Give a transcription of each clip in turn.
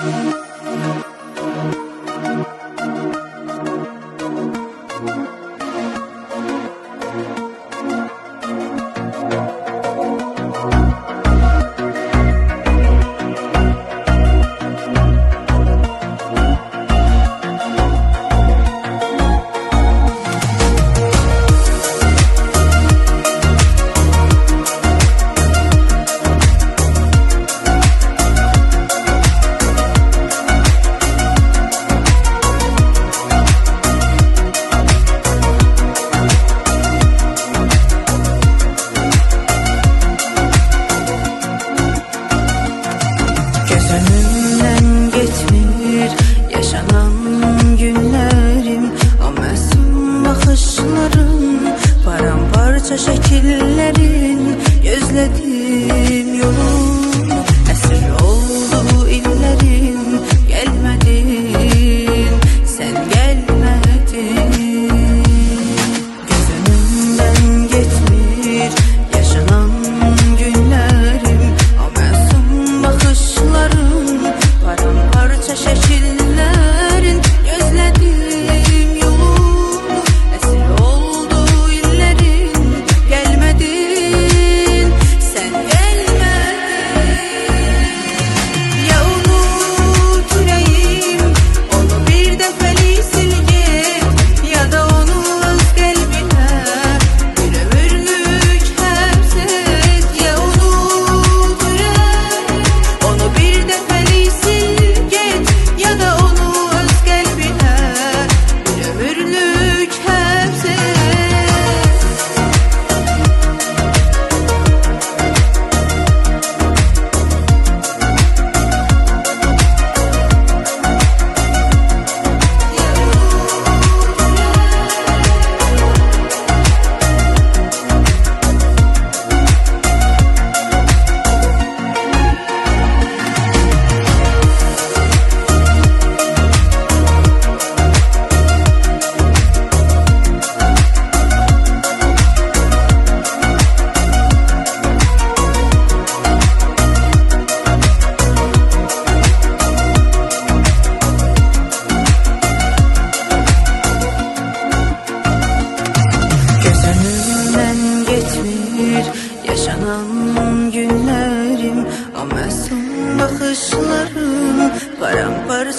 Thank you. Sending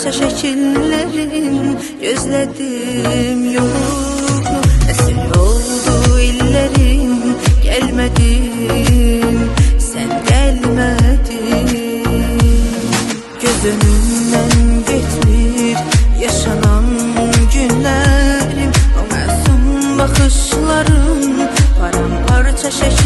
Parça şekillerin Gözledim yolunu Esir oldu illerim Gelmedin Sen gelmedin. Göz önümden geçmir Yaşanan günlerim. O masum bakışların Paramparça şekillerim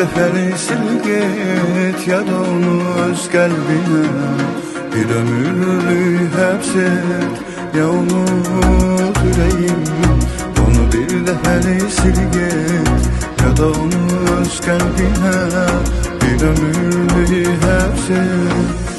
Seferi sil git ya da onu öz kalbine. Bir ömürlük hapset ya onu yüreğim Onu bir deferi sil git ya da onu öz kalbine. Bir ömürlük hapset.